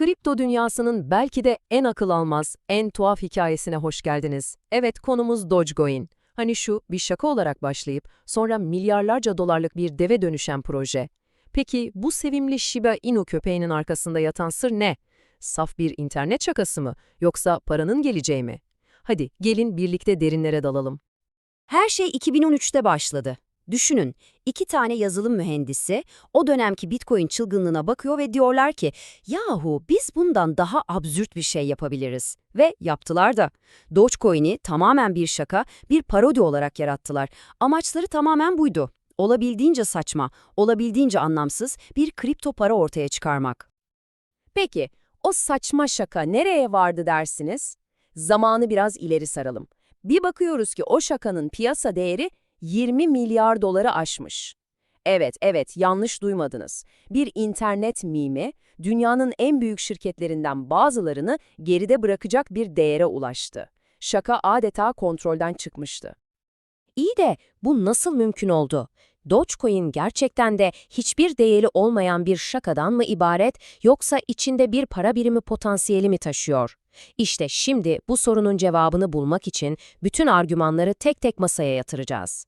Kripto dünyasının belki de en akıl almaz, en tuhaf hikayesine hoş geldiniz. Evet konumuz Dogecoin. Hani şu bir şaka olarak başlayıp sonra milyarlarca dolarlık bir deve dönüşen proje. Peki bu sevimli Shiba Inu köpeğinin arkasında yatan sır ne? Saf bir internet şakası mı yoksa paranın geleceği mi? Hadi gelin birlikte derinlere dalalım. Her şey 2013'te başladı. Düşünün, iki tane yazılım mühendisi o dönemki Bitcoin çılgınlığına bakıyor ve diyorlar ki, yahu biz bundan daha absürt bir şey yapabiliriz. Ve yaptılar da. Dogecoin'i tamamen bir şaka, bir parodi olarak yarattılar. Amaçları tamamen buydu. Olabildiğince saçma, olabildiğince anlamsız bir kripto para ortaya çıkarmak. Peki, o saçma şaka nereye vardı dersiniz? Zamanı biraz ileri saralım. Bir bakıyoruz ki o şakanın piyasa değeri 20 milyar doları aşmış. Evet, evet, yanlış duymadınız. Bir internet mimi, dünyanın en büyük şirketlerinden bazılarını geride bırakacak bir değere ulaştı. Şaka adeta kontrolden çıkmıştı. İyi de bu nasıl mümkün oldu? Dogecoin gerçekten de hiçbir değeri olmayan bir şakadan mı ibaret yoksa içinde bir para birimi potansiyeli mi taşıyor? İşte şimdi bu sorunun cevabını bulmak için bütün argümanları tek tek masaya yatıracağız.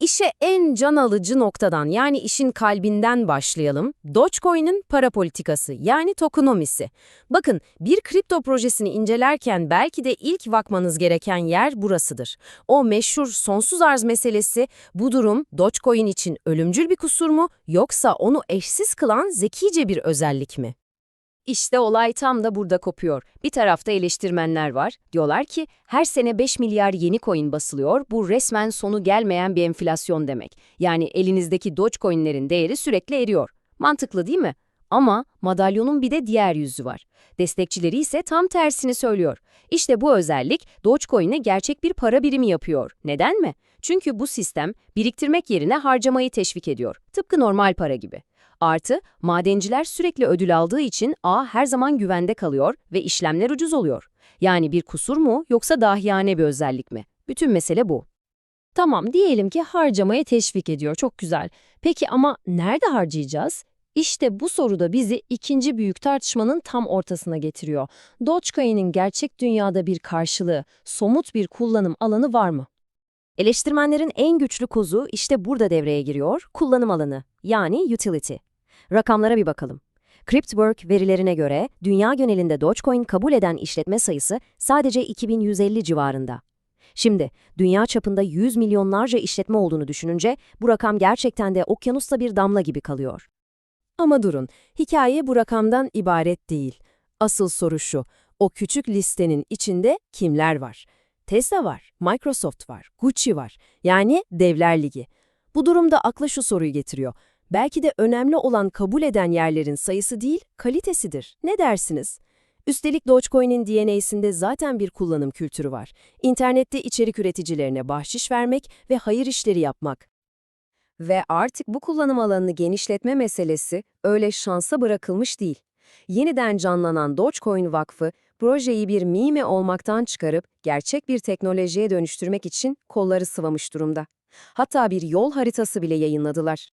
İşe en can alıcı noktadan yani işin kalbinden başlayalım. Dogecoin'in para politikası yani tokenomisi. Bakın bir kripto projesini incelerken belki de ilk bakmanız gereken yer burasıdır. O meşhur sonsuz arz meselesi bu durum Dogecoin için ölümcül bir kusur mu yoksa onu eşsiz kılan zekice bir özellik mi? İşte olay tam da burada kopuyor. Bir tarafta eleştirmenler var. Diyorlar ki her sene 5 milyar yeni coin basılıyor. Bu resmen sonu gelmeyen bir enflasyon demek. Yani elinizdeki Dogecoin'lerin değeri sürekli eriyor. Mantıklı değil mi? Ama madalyonun bir de diğer yüzü var. Destekçileri ise tam tersini söylüyor. İşte bu özellik Dogecoin'e gerçek bir para birimi yapıyor. Neden mi? Çünkü bu sistem biriktirmek yerine harcamayı teşvik ediyor. Tıpkı normal para gibi. Artı, madenciler sürekli ödül aldığı için ağ her zaman güvende kalıyor ve işlemler ucuz oluyor. Yani bir kusur mu yoksa dahiyane bir özellik mi? Bütün mesele bu. Tamam diyelim ki harcamaya teşvik ediyor. Çok güzel. Peki ama nerede harcayacağız? İşte bu soruda bizi ikinci büyük tartışmanın tam ortasına getiriyor. Dogecoin'in gerçek dünyada bir karşılığı, somut bir kullanım alanı var mı? Eleştirmenlerin en güçlü kozu işte burada devreye giriyor, kullanım alanı, yani utility. Rakamlara bir bakalım. Cryptwork verilerine göre dünya genelinde Dogecoin kabul eden işletme sayısı sadece 2150 civarında. Şimdi dünya çapında 100 milyonlarca işletme olduğunu düşününce bu rakam gerçekten de okyanusta bir damla gibi kalıyor. Ama durun, hikaye bu rakamdan ibaret değil. Asıl soru şu, o küçük listenin içinde kimler var? Tesla var, Microsoft var, Gucci var. Yani Devler Ligi. Bu durumda akla şu soruyu getiriyor. Belki de önemli olan kabul eden yerlerin sayısı değil, kalitesidir. Ne dersiniz? Üstelik Dogecoin'in DNA'sinde zaten bir kullanım kültürü var. İnternette içerik üreticilerine bahşiş vermek ve hayır işleri yapmak. Ve artık bu kullanım alanını genişletme meselesi öyle şansa bırakılmış değil. Yeniden canlanan Dogecoin Vakfı, projeyi bir mime olmaktan çıkarıp gerçek bir teknolojiye dönüştürmek için kolları sıvamış durumda. Hatta bir yol haritası bile yayınladılar.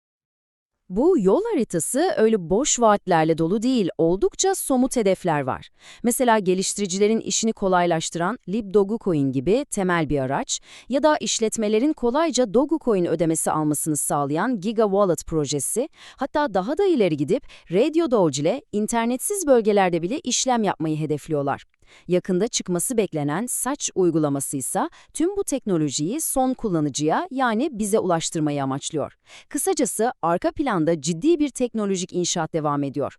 Bu yol haritası öyle boş vaatlerle dolu değil, oldukça somut hedefler var. Mesela geliştiricilerin işini kolaylaştıran LibDogeCoin gibi temel bir araç ya da işletmelerin kolayca Dogecoin ödemesi almasını sağlayan Giga Wallet projesi, hatta daha da ileri gidip Radio Doge ile internetsiz bölgelerde bile işlem yapmayı hedefliyorlar. Yakında çıkması beklenen saç uygulaması ise tüm bu teknolojiyi son kullanıcıya yani bize ulaştırmayı amaçlıyor. Kısacası arka planda ciddi bir teknolojik inşaat devam ediyor.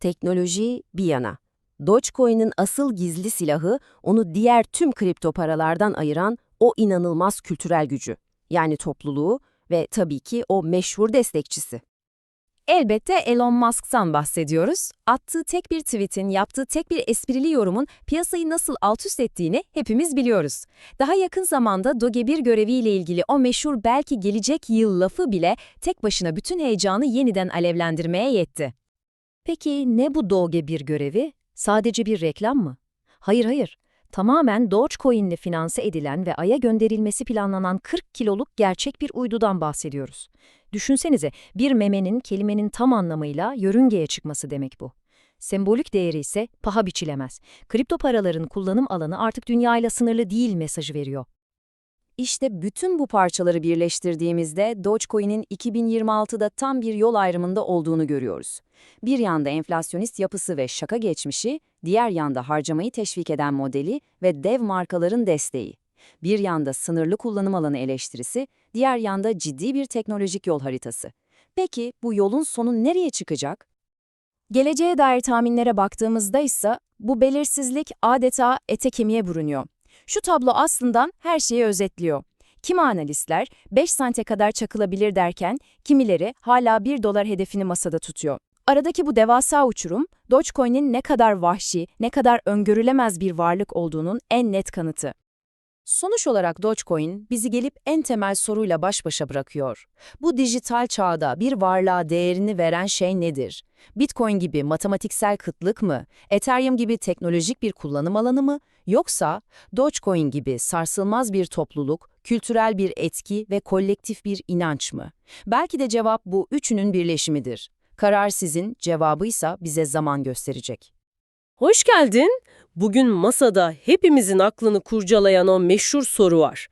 Teknoloji bir yana. Dogecoin'in asıl gizli silahı onu diğer tüm kripto paralardan ayıran o inanılmaz kültürel gücü. Yani topluluğu ve tabii ki o meşhur destekçisi. Elbette Elon Musk'tan bahsediyoruz. Attığı tek bir tweet'in, yaptığı tek bir esprili yorumun piyasayı nasıl alt üst ettiğini hepimiz biliyoruz. Daha yakın zamanda Doge 1 göreviyle ilgili o meşhur belki gelecek yıl lafı bile tek başına bütün heyecanı yeniden alevlendirmeye yetti. Peki ne bu Doge 1 görevi? Sadece bir reklam mı? Hayır hayır. Tamamen Dogecoin'le finanse edilen ve Ay'a gönderilmesi planlanan 40 kiloluk gerçek bir uydudan bahsediyoruz. Düşünsenize bir memenin kelimenin tam anlamıyla yörüngeye çıkması demek bu. sembolik değeri ise paha biçilemez. Kripto paraların kullanım alanı artık dünyayla sınırlı değil mesajı veriyor. İşte bütün bu parçaları birleştirdiğimizde Dogecoin'in 2026'da tam bir yol ayrımında olduğunu görüyoruz. Bir yanda enflasyonist yapısı ve şaka geçmişi, diğer yanda harcamayı teşvik eden modeli ve dev markaların desteği. Bir yanda sınırlı kullanım alanı eleştirisi, diğer yanda ciddi bir teknolojik yol haritası. Peki bu yolun sonu nereye çıkacak? Geleceğe dair tahminlere baktığımızda ise bu belirsizlik adeta ete kemiğe bürünüyor. Şu tablo aslında her şeyi özetliyor. Kimi analistler 5 sente kadar çakılabilir derken kimileri hala 1 dolar hedefini masada tutuyor. Aradaki bu devasa uçurum, Dogecoin'in ne kadar vahşi, ne kadar öngörülemez bir varlık olduğunun en net kanıtı. Sonuç olarak Dogecoin bizi gelip en temel soruyla baş başa bırakıyor. Bu dijital çağda bir varlığa değerini veren şey nedir? Bitcoin gibi matematiksel kıtlık mı? Ethereum gibi teknolojik bir kullanım alanı mı? Yoksa Dogecoin gibi sarsılmaz bir topluluk, kültürel bir etki ve kolektif bir inanç mı? Belki de cevap bu üçünün birleşimidir. Karar sizin, cevabıysa bize zaman gösterecek. Hoş geldin. Bugün masada hepimizin aklını kurcalayan o meşhur soru var.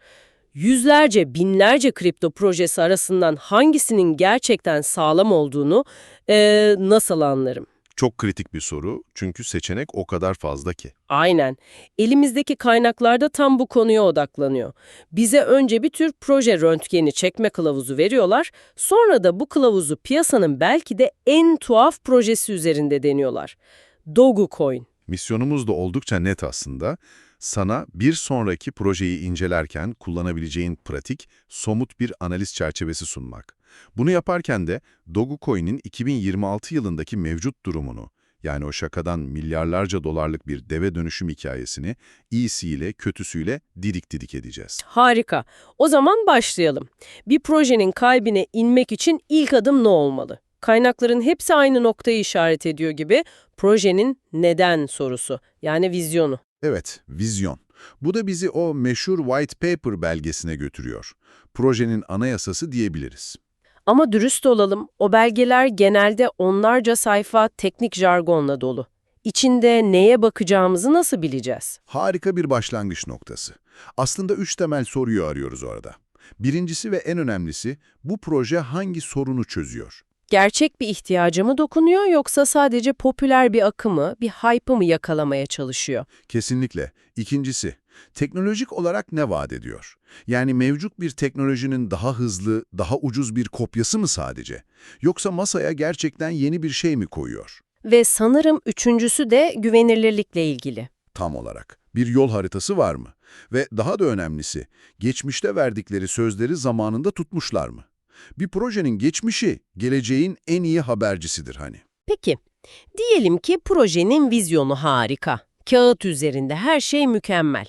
Yüzlerce, binlerce kripto projesi arasından hangisinin gerçekten sağlam olduğunu eee, nasıl anlarım? Çok kritik bir soru çünkü seçenek o kadar fazla ki. Aynen. Elimizdeki kaynaklarda tam bu konuya odaklanıyor. Bize önce bir tür proje röntgeni çekme kılavuzu veriyorlar, sonra da bu kılavuzu piyasanın belki de en tuhaf projesi üzerinde deniyorlar. Dogecoin. Misyonumuz da oldukça net aslında. Sana bir sonraki projeyi incelerken kullanabileceğin pratik, somut bir analiz çerçevesi sunmak. Bunu yaparken de Dogecoin'in 2026 yılındaki mevcut durumunu, yani o şakadan milyarlarca dolarlık bir deve dönüşüm hikayesini iyisiyle kötüsüyle didik didik edeceğiz. Harika. O zaman başlayalım. Bir projenin kalbine inmek için ilk adım ne olmalı? Kaynakların hepsi aynı noktayı işaret ediyor gibi projenin neden sorusu, yani vizyonu. Evet, vizyon. Bu da bizi o meşhur White Paper belgesine götürüyor. Projenin anayasası diyebiliriz. Ama dürüst olalım, o belgeler genelde onlarca sayfa teknik jargonla dolu. İçinde neye bakacağımızı nasıl bileceğiz? Harika bir başlangıç noktası. Aslında üç temel soruyu arıyoruz orada. Birincisi ve en önemlisi, bu proje hangi sorunu çözüyor? Gerçek bir ihtiyaca mı dokunuyor yoksa sadece popüler bir akımı, bir hype'ı mı yakalamaya çalışıyor? Kesinlikle. İkincisi, teknolojik olarak ne vaat ediyor? Yani mevcut bir teknolojinin daha hızlı, daha ucuz bir kopyası mı sadece? Yoksa masaya gerçekten yeni bir şey mi koyuyor? Ve sanırım üçüncüsü de güvenilirlikle ilgili. Tam olarak. Bir yol haritası var mı? Ve daha da önemlisi, geçmişte verdikleri sözleri zamanında tutmuşlar mı? Bir projenin geçmişi, geleceğin en iyi habercisidir hani. Peki, diyelim ki projenin vizyonu harika. Kağıt üzerinde her şey mükemmel.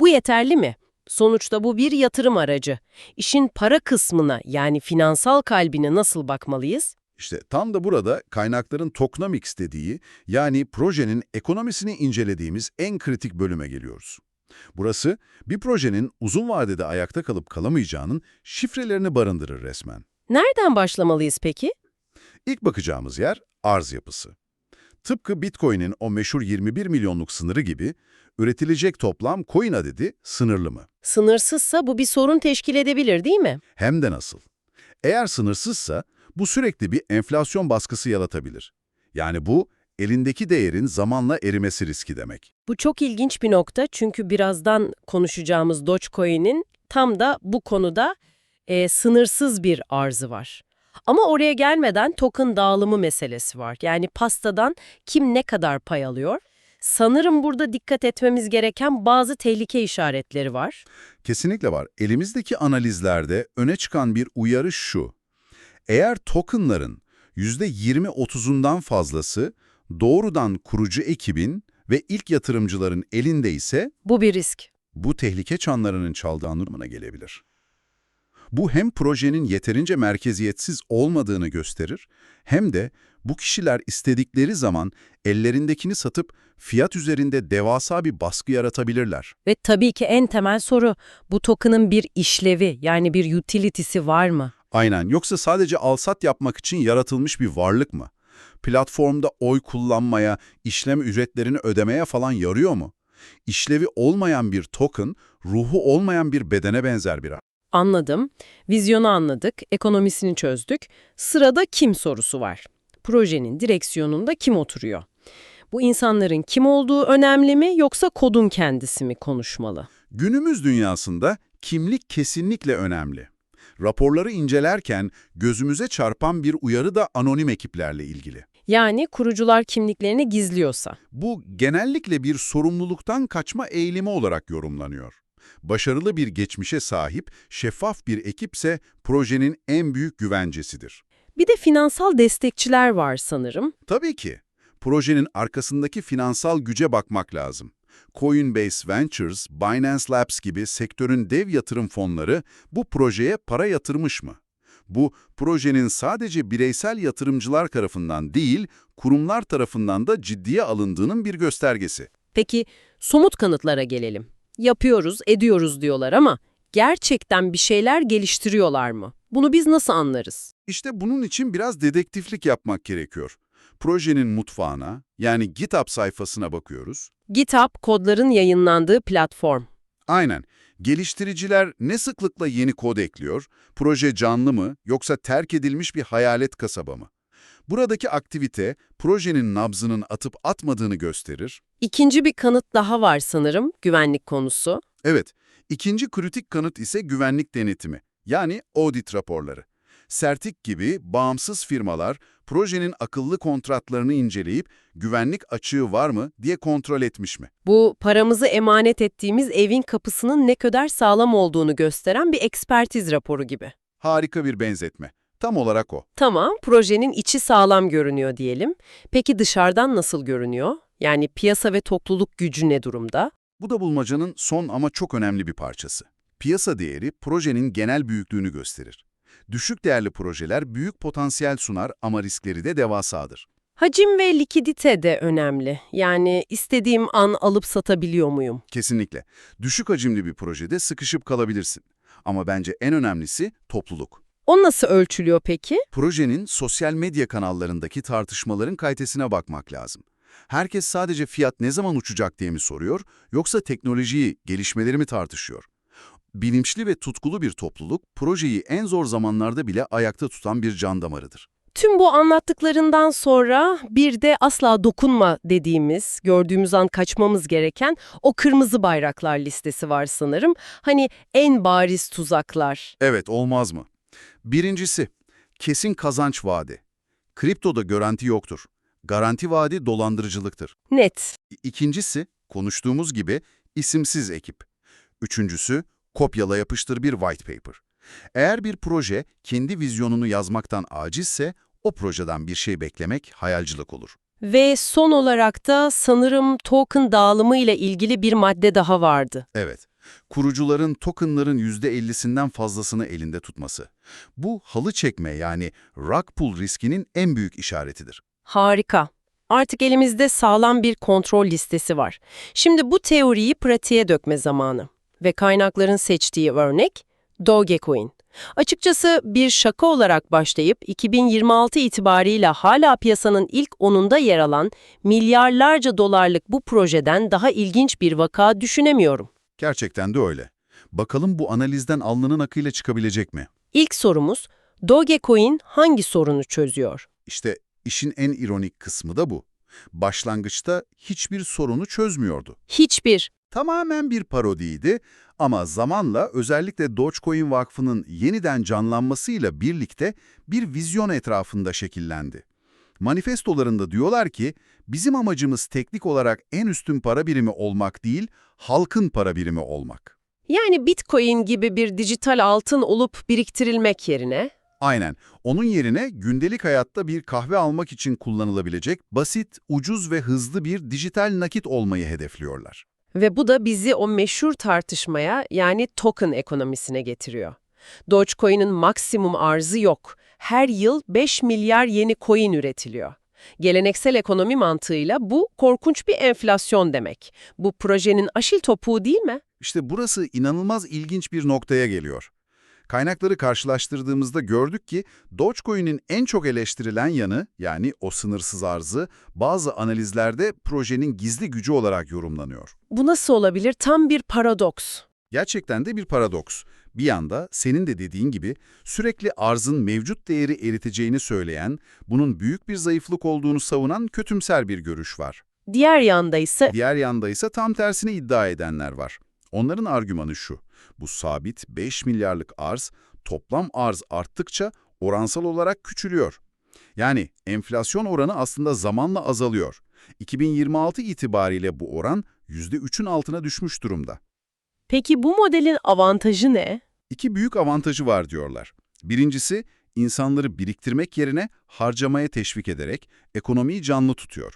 Bu yeterli mi? Sonuçta bu bir yatırım aracı. İşin para kısmına yani finansal kalbine nasıl bakmalıyız? İşte tam da burada kaynakların tokenomics dediği, yani projenin ekonomisini incelediğimiz en kritik bölüme geliyoruz. Burası, bir projenin uzun vadede ayakta kalıp kalamayacağının şifrelerini barındırır resmen. Nereden başlamalıyız peki? İlk bakacağımız yer arz yapısı. Tıpkı Bitcoin'in o meşhur 21 milyonluk sınırı gibi, üretilecek toplam coin adedi sınırlı mı? Sınırsızsa bu bir sorun teşkil edebilir değil mi? Hem de nasıl? Eğer sınırsızsa, bu sürekli bir enflasyon baskısı yaratabilir. Yani bu, elindeki değerin zamanla erimesi riski demek. Bu çok ilginç bir nokta çünkü birazdan konuşacağımız Dogecoin'in tam da bu konuda e, sınırsız bir arzı var. Ama oraya gelmeden token dağılımı meselesi var. Yani pastadan kim ne kadar pay alıyor? Sanırım burada dikkat etmemiz gereken bazı tehlike işaretleri var. Kesinlikle var. Elimizdeki analizlerde öne çıkan bir uyarı şu. Eğer tokenların %20-30'undan fazlası doğrudan kurucu ekibin ve ilk yatırımcıların elinde ise Bu bir risk. bu tehlike çanlarının çaldığı anlamına gelebilir. Bu hem projenin yeterince merkeziyetsiz olmadığını gösterir, hem de bu kişiler istedikleri zaman ellerindekini satıp fiyat üzerinde devasa bir baskı yaratabilirler. Ve tabii ki en temel soru bu token'ın bir işlevi yani bir utility'si var mı? Aynen, yoksa sadece alsat yapmak için yaratılmış bir varlık mı? platformda oy kullanmaya, işlem ücretlerini ödemeye falan yarıyor mu? İşlevi olmayan bir token, ruhu olmayan bir bedene benzer biraz. Anladım. Vizyonu anladık, ekonomisini çözdük. Sırada kim sorusu var. Projenin direksiyonunda kim oturuyor? Bu insanların kim olduğu önemli mi yoksa kodun kendisi mi konuşmalı? Günümüz dünyasında kimlik kesinlikle önemli. Raporları incelerken gözümüze çarpan bir uyarı da anonim ekiplerle ilgili. Yani kurucular kimliklerini gizliyorsa. Bu genellikle bir sorumluluktan kaçma eğilimi olarak yorumlanıyor. Başarılı bir geçmişe sahip, şeffaf bir ekipse projenin en büyük güvencesidir. Bir de finansal destekçiler var sanırım. Tabii ki. Projenin arkasındaki finansal güce bakmak lazım. Coinbase Ventures, Binance Labs gibi sektörün dev yatırım fonları bu projeye para yatırmış mı? Bu, projenin sadece bireysel yatırımcılar tarafından değil, kurumlar tarafından da ciddiye alındığının bir göstergesi. Peki somut kanıtlara gelelim. Yapıyoruz, ediyoruz diyorlar ama gerçekten bir şeyler geliştiriyorlar mı? Bunu biz nasıl anlarız? İşte bunun için biraz dedektiflik yapmak gerekiyor. Projenin mutfağına, yani GitHub sayfasına bakıyoruz. GitHub kodların yayınlandığı platform. Aynen. Geliştiriciler ne sıklıkla yeni kod ekliyor? Proje canlı mı yoksa terk edilmiş bir hayalet kasaba mı? Buradaki aktivite projenin nabzının atıp atmadığını gösterir. İkinci bir kanıt daha var sanırım, güvenlik konusu. Evet, ikinci kritik kanıt ise güvenlik denetimi, yani audit raporları. Sertik gibi bağımsız firmalar projenin akıllı kontratlarını inceleyip güvenlik açığı var mı diye kontrol etmiş mi? Bu paramızı emanet ettiğimiz evin kapısının ne kadar sağlam olduğunu gösteren bir ekspertiz raporu gibi. Harika bir benzetme. Tam olarak o. Tamam, projenin içi sağlam görünüyor diyelim. Peki dışarıdan nasıl görünüyor? Yani piyasa ve topluluk gücü ne durumda? Bu da bulmacanın son ama çok önemli bir parçası. Piyasa değeri projenin genel büyüklüğünü gösterir. Düşük değerli projeler büyük potansiyel sunar ama riskleri de devasadır. Hacim ve likidite de önemli. Yani istediğim an alıp satabiliyor muyum? Kesinlikle. Düşük hacimli bir projede sıkışıp kalabilirsin. Ama bence en önemlisi topluluk. O nasıl ölçülüyor peki? Projenin sosyal medya kanallarındaki tartışmaların kalitesine bakmak lazım. Herkes sadece fiyat ne zaman uçacak diye mi soruyor, yoksa teknolojiyi, gelişmeleri mi tartışıyor? Bilinçli ve tutkulu bir topluluk, projeyi en zor zamanlarda bile ayakta tutan bir can damarıdır. Tüm bu anlattıklarından sonra bir de asla dokunma dediğimiz, gördüğümüz an kaçmamız gereken o kırmızı bayraklar listesi var sanırım. Hani en bariz tuzaklar. Evet, olmaz mı? Birincisi, kesin kazanç vaadi. Kriptoda garanti yoktur. Garanti vaadi dolandırıcılıktır. Net. İkincisi, konuştuğumuz gibi isimsiz ekip. Üçüncüsü, kopyala yapıştır bir white paper. Eğer bir proje kendi vizyonunu yazmaktan acizse, o projeden bir şey beklemek hayalcilik olur. Ve son olarak da sanırım token dağılımı ile ilgili bir madde daha vardı. Evet, kurucuların tokenların %50'sinden fazlasını elinde tutması. Bu halı çekme yani rug pull riskinin en büyük işaretidir. Harika. Artık elimizde sağlam bir kontrol listesi var. Şimdi bu teoriyi pratiğe dökme zamanı. Ve kaynakların seçtiği örnek Dogecoin. Açıkçası bir şaka olarak başlayıp 2026 itibarıyla hala piyasanın ilk onunda yer alan milyarlarca dolarlık bu projeden daha ilginç bir vaka düşünemiyorum. Gerçekten de öyle. Bakalım bu analizden alnının akıyla çıkabilecek mi? İlk sorumuz, Dogecoin hangi sorunu çözüyor? İşte işin en ironik kısmı da bu. Başlangıçta hiçbir sorunu çözmüyordu. Hiçbir. Tamamen bir parodiydi ama zamanla özellikle Dogecoin Vakfı'nın yeniden canlanmasıyla birlikte bir vizyon etrafında şekillendi. Manifestolarında diyorlar ki, bizim amacımız teknik olarak en üstün para birimi olmak değil, halkın para birimi olmak. Yani Bitcoin gibi bir dijital altın olup biriktirilmek yerine Aynen. Onun yerine gündelik hayatta bir kahve almak için kullanılabilecek basit, ucuz ve hızlı bir dijital nakit olmayı hedefliyorlar. Ve bu da bizi o meşhur tartışmaya yani token ekonomisine getiriyor. Dogecoin'in maksimum arzı yok. Her yıl 5 milyar yeni coin üretiliyor. Geleneksel ekonomi mantığıyla bu korkunç bir enflasyon demek. Bu projenin aşil topuğu değil mi? İşte burası inanılmaz ilginç bir noktaya geliyor. Kaynakları karşılaştırdığımızda gördük ki Dogecoin'in en çok eleştirilen yanı yani o sınırsız arzı bazı analizlerde projenin gizli gücü olarak yorumlanıyor. Bu nasıl olabilir? Tam bir paradoks. Gerçekten de bir paradoks. Bir yanda senin de dediğin gibi sürekli arzın mevcut değeri eriteceğini söyleyen, bunun büyük bir zayıflık olduğunu savunan kötümser bir görüş var. Diğer yanda ise Diğer yanda ise tam tersini iddia edenler var. Onların argümanı şu, bu sabit 5 milyarlık arz, toplam arz arttıkça oransal olarak küçülüyor. Yani enflasyon oranı aslında zamanla azalıyor. 2026 itibariyle bu oran %3'ün altına düşmüş durumda. peki bu modelin avantajı ne? İki büyük avantajı var diyorlar. Birincisi, insanları biriktirmek yerine harcamaya teşvik ederek ekonomiyi canlı tutuyor.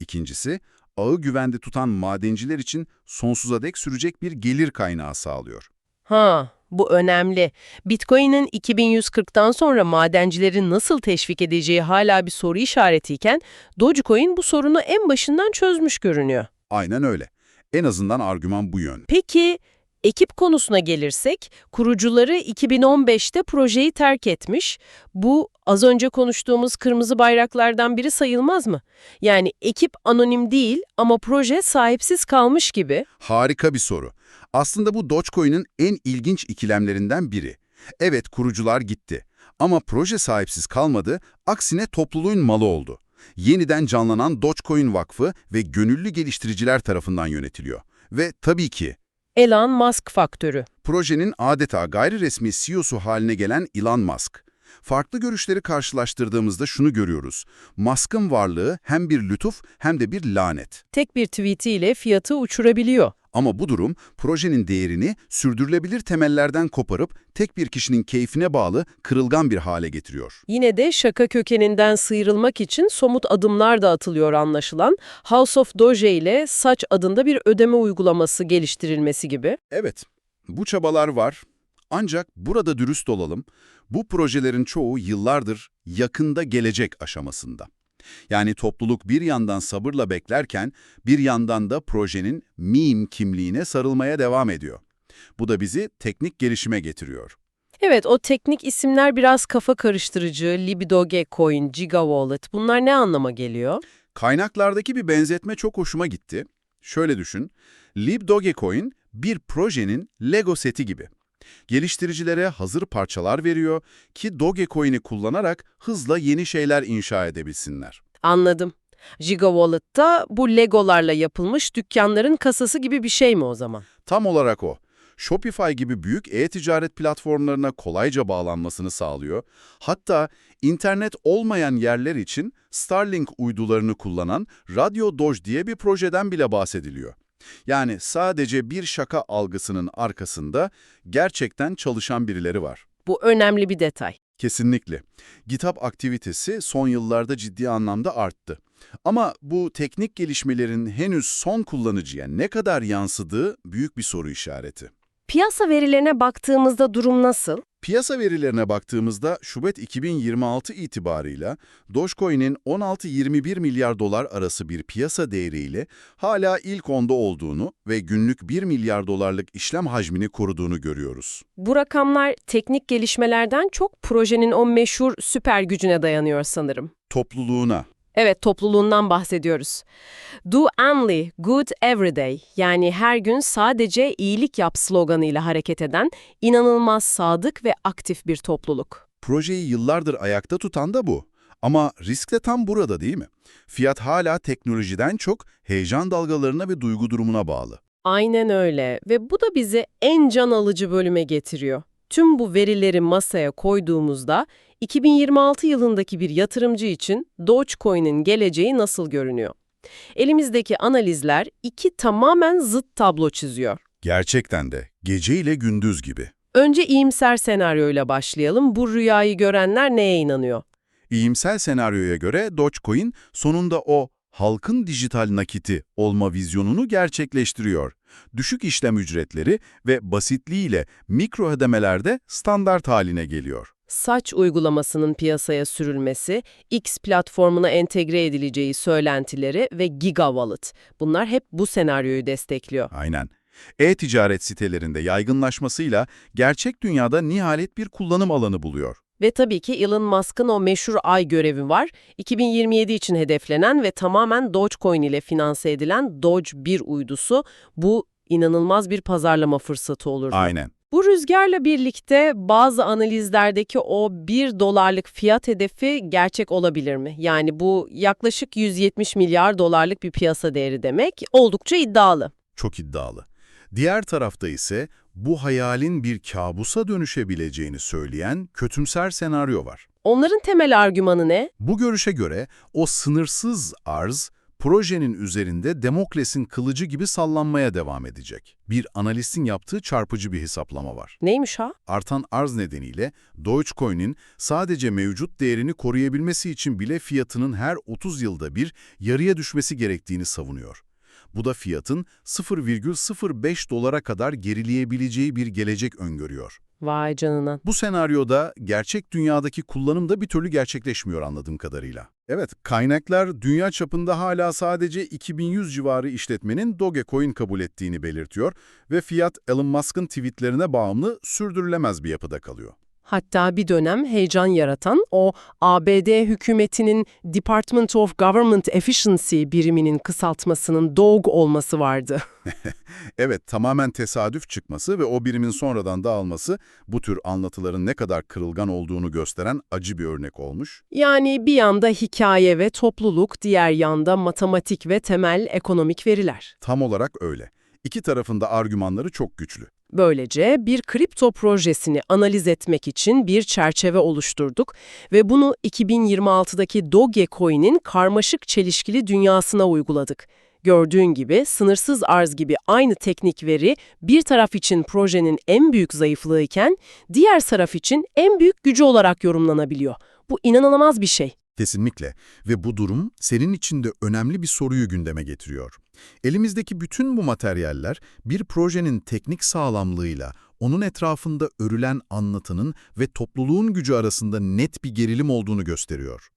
İkincisi, ağı güvende tutan madenciler için sonsuza dek sürecek bir gelir kaynağı sağlıyor. Ha, bu önemli. Bitcoin'in 2140'tan sonra madencileri nasıl teşvik edeceği hala bir soru işaretiyken Dogecoin bu sorunu en başından çözmüş görünüyor. Aynen öyle. En azından argüman bu yön. Peki ekip konusuna gelirsek, kurucuları 2015'te projeyi terk etmiş. Bu az önce konuştuğumuz kırmızı bayraklardan biri sayılmaz mı? Yani ekip anonim değil ama proje sahipsiz kalmış gibi. Harika bir soru. Aslında bu Dogecoin'in en ilginç ikilemlerinden biri. Evet kurucular gitti ama proje sahipsiz kalmadı, aksine topluluğun malı oldu. Yeniden canlanan Dogecoin Vakfı ve gönüllü geliştiriciler tarafından yönetiliyor. Ve tabii ki Elon Musk faktörü. projenin adeta gayri resmi CEO'su haline gelen Elon Musk. Farklı görüşleri karşılaştırdığımızda şunu görüyoruz. Musk'ın varlığı hem bir lütuf hem de bir lanet. Tek bir tweetiyle fiyatı uçurabiliyor. Ama bu durum projenin değerini sürdürülebilir temellerden koparıp tek bir kişinin keyfine bağlı kırılgan bir hale getiriyor. Yine de şaka kökeninden sıyrılmak için somut adımlar da atılıyor anlaşılan. House of Doge ile Saç adında bir ödeme uygulaması geliştirilmesi gibi. Evet, bu çabalar var. Ancak burada dürüst olalım, bu projelerin çoğu yıllardır yakında gelecek aşamasında. Yani topluluk bir yandan sabırla beklerken bir yandan da projenin meme kimliğine sarılmaya devam ediyor. Bu da bizi teknik gelişime getiriyor. Evet, o teknik isimler biraz kafa karıştırıcı. Libidoge Coin, Giga Wallet bunlar ne anlama geliyor? Kaynaklardaki bir benzetme çok hoşuma gitti. Şöyle düşün, LibDogeCoin bir projenin Lego seti gibi. Geliştiricilere hazır parçalar veriyor ki Dogecoin'i kullanarak hızla yeni şeyler inşa edebilsinler. Anladım. Giga Wallet'ta bu Legolarla yapılmış dükkanların kasası gibi bir şey mi o zaman? Tam olarak o. Shopify gibi büyük e-ticaret platformlarına kolayca bağlanmasını sağlıyor. Hatta internet olmayan yerler için Starlink uydularını kullanan Radio Doge diye bir projeden bile bahsediliyor. Yani sadece bir şaka algısının arkasında gerçekten çalışan birileri var. Bu önemli bir detay. Kesinlikle. GitHub aktivitesi son yıllarda ciddi anlamda arttı. Ama bu teknik gelişmelerin henüz son kullanıcıya ne kadar yansıdığı büyük bir soru işareti. Piyasa verilerine baktığımızda durum nasıl? Piyasa verilerine baktığımızda Şubat 2026 itibarıyla Dogecoin'in 16-21 milyar dolar arası bir piyasa değeriyle hala ilk onda olduğunu ve günlük 1 milyar dolarlık işlem hacmini koruduğunu görüyoruz. Bu rakamlar teknik gelişmelerden çok projenin o meşhur süper gücüne dayanıyor sanırım. Topluluğuna, Evet, topluluğundan bahsediyoruz. Do only good every day yani her gün sadece iyilik yap sloganıyla hareket eden inanılmaz sadık ve aktif bir topluluk. projeyi yıllardır ayakta tutan da bu. Ama risk de tam burada değil mi? Fiyat hala teknolojiden çok heyecan dalgalarına ve duygu durumuna bağlı. Aynen öyle ve bu da bizi en can alıcı bölüme getiriyor. Tüm bu verileri masaya koyduğumuzda 2026 yılındaki bir yatırımcı için Dogecoin'in geleceği nasıl görünüyor? Elimizdeki analizler iki tamamen zıt tablo çiziyor. Gerçekten de gece ile gündüz gibi. Önce iyimser senaryoyla başlayalım. Bu rüyayı görenler neye inanıyor? İyimsel senaryoya göre Dogecoin sonunda o halkın dijital nakiti olma vizyonunu gerçekleştiriyor. Düşük işlem ücretleri ve basitliğiyle mikro ödemelerde standart haline geliyor. Saç uygulamasının piyasaya sürülmesi, X platformuna entegre edileceği söylentileri ve Giga Wallet. Bunlar hep bu senaryoyu destekliyor. Aynen. E-ticaret sitelerinde yaygınlaşmasıyla gerçek dünyada nihayet bir kullanım alanı buluyor. Ve tabii ki Elon Musk'ın o meşhur ay görevi var. 2027 için hedeflenen ve tamamen Dogecoin ile finanse edilen Doge 1 uydusu bu inanılmaz bir pazarlama fırsatı olur. Aynen. Bu rüzgarla birlikte bazı analizlerdeki o 1 dolarlık fiyat hedefi gerçek olabilir mi? Yani bu yaklaşık 170 milyar dolarlık bir piyasa değeri demek. Oldukça iddialı. Çok iddialı. Diğer tarafta ise bu hayalin bir kabusa dönüşebileceğini söyleyen kötümser senaryo var. Onların temel argümanı ne? Bu görüşe göre o sınırsız arz, projenin üzerinde Demokles'in kılıcı gibi sallanmaya devam edecek. Bir analistin yaptığı çarpıcı bir hesaplama var. Neymiş ha? Artan arz nedeniyle Dogecoin'in sadece mevcut değerini koruyabilmesi için bile fiyatının her 30 yılda bir yarıya düşmesi gerektiğini savunuyor. Bu da fiyatın 0,05 dolara kadar gerileyebileceği bir gelecek öngörüyor. Vay canına. Bu senaryoda gerçek dünyadaki kullanım da bir türlü gerçekleşmiyor anladığım kadarıyla. Evet, kaynaklar dünya çapında hala sadece 2100 civarı işletmenin Dogecoin kabul ettiğini belirtiyor ve fiyat Elon Musk'ın tweetlerine bağımlı sürdürülemez bir yapıda kalıyor. Hatta bir dönem heyecan yaratan o ABD hükümetinin Department of Government Efficiency biriminin kısaltmasının DOG olması vardı. Evet, tamamen tesadüf çıkması ve o birimin sonradan dağılması bu tür anlatıların ne kadar kırılgan olduğunu gösteren acı bir örnek olmuş. Yani bir yanda hikaye ve topluluk, diğer yanda matematik ve temel ekonomik veriler. Tam olarak öyle. İki tarafında argümanları çok güçlü. Böylece bir kripto projesini analiz etmek için bir çerçeve oluşturduk ve bunu 2026'daki Dogecoin'in karmaşık çelişkili dünyasına uyguladık. Gördüğün gibi sınırsız arz gibi aynı teknik veri bir taraf için projenin en büyük zayıflığı iken diğer taraf için en büyük gücü olarak yorumlanabiliyor. Bu inanılmaz bir şey. Kesinlikle. Ve bu durum senin için de önemli bir soruyu gündeme getiriyor. Elimizdeki bütün bu materyaller bir projenin teknik sağlamlığıyla onun etrafında örülen anlatının ve topluluğun gücü arasında net bir gerilim olduğunu gösteriyor.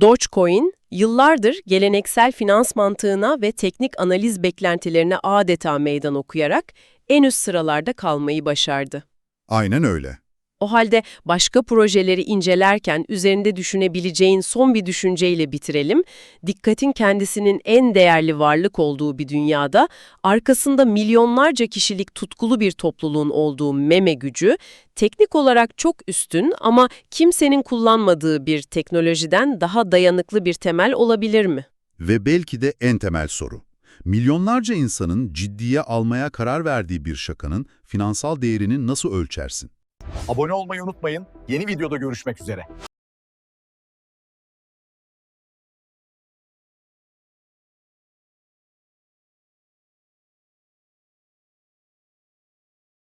Dogecoin, yıllardır geleneksel finans mantığına ve teknik analiz beklentilerine adeta meydan okuyarak en üst sıralarda kalmayı başardı. Aynen öyle. O halde başka projeleri incelerken üzerinde düşünebileceğin son bir düşünceyle bitirelim. Dikkatin kendisinin en değerli varlık olduğu bir dünyada, arkasında milyonlarca kişilik tutkulu bir topluluğun olduğu meme gücü, teknik olarak çok üstün ama kimsenin kullanmadığı bir teknolojiden daha dayanıklı bir temel olabilir mi? Ve belki de en temel soru. Milyonlarca insanın ciddiye almaya karar verdiği bir şakanın finansal değerini nasıl ölçersin? Abone olmayı unutmayın. Yeni videoda görüşmek üzere.